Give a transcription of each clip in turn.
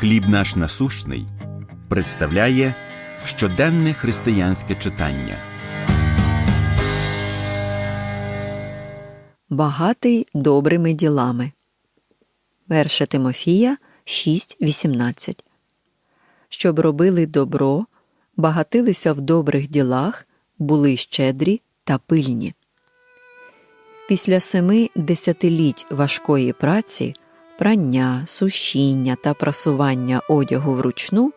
Хліб наш насущний представляє щоденне християнське читання. Багатий добрими ділами. 1 Тимофія 6.18 Щоб робили добро, багатилися в добрих ділах, були щедрі та пильні. Після семи десятиліть важкої праці, прання, сушіння та прасування одягу вручну,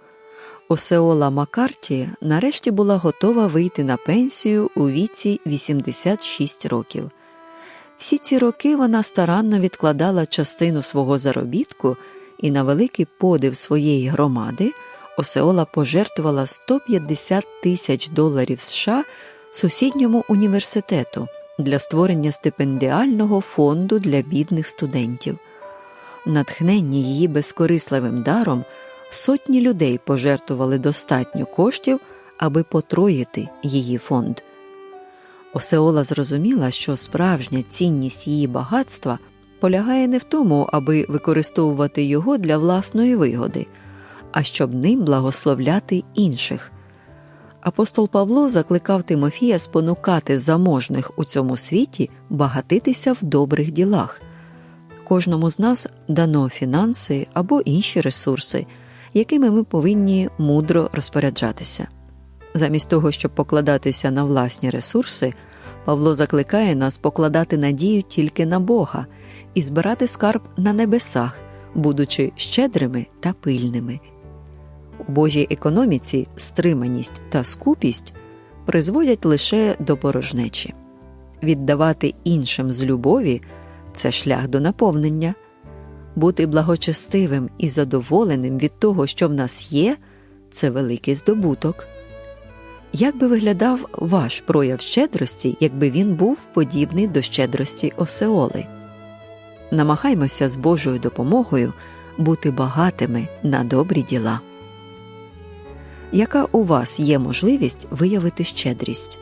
Осеола Маккарті нарешті була готова вийти на пенсію у віці 86 років. Всі ці роки вона старанно відкладала частину свого заробітку і на великий подив своєї громади Осеола пожертвувала 150 тисяч доларів США сусідньому університету для створення стипендіального фонду для бідних студентів. Натхненні її безкорисливим даром сотні людей пожертвували достатньо коштів, аби потроїти її фонд. Осеола зрозуміла, що справжня цінність її багатства полягає не в тому, аби використовувати його для власної вигоди, а щоб ним благословляти інших. Апостол Павло закликав Тимофія спонукати заможних у цьому світі багатитися в добрих ділах. Кожному з нас дано фінанси або інші ресурси, якими ми повинні мудро розпоряджатися. Замість того, щоб покладатися на власні ресурси, Павло закликає нас покладати надію тільки на Бога і збирати скарб на небесах, будучи щедрими та пильними. У Божій економіці стриманість та скупість призводять лише до порожнечі. Віддавати іншим з любові це шлях до наповнення, бути благочестивим і задоволеним від того, що в нас є, це великий здобуток. Як би виглядав ваш прояв щедрості, якби він був подібний до щедрості Осеоли? Намагаймося з Божою допомогою бути багатими на добрі діла. Яка у вас є можливість виявити щедрість?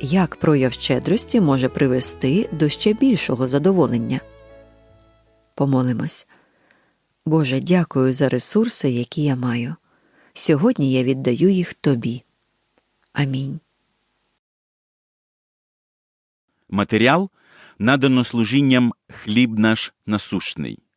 Як прояв щедрості може привести до ще більшого задоволення? Помолимось. Боже, дякую за ресурси, які я маю. Сьогодні я віддаю їх Тобі. Амінь. Матеріал надано служінням хліб наш насущний.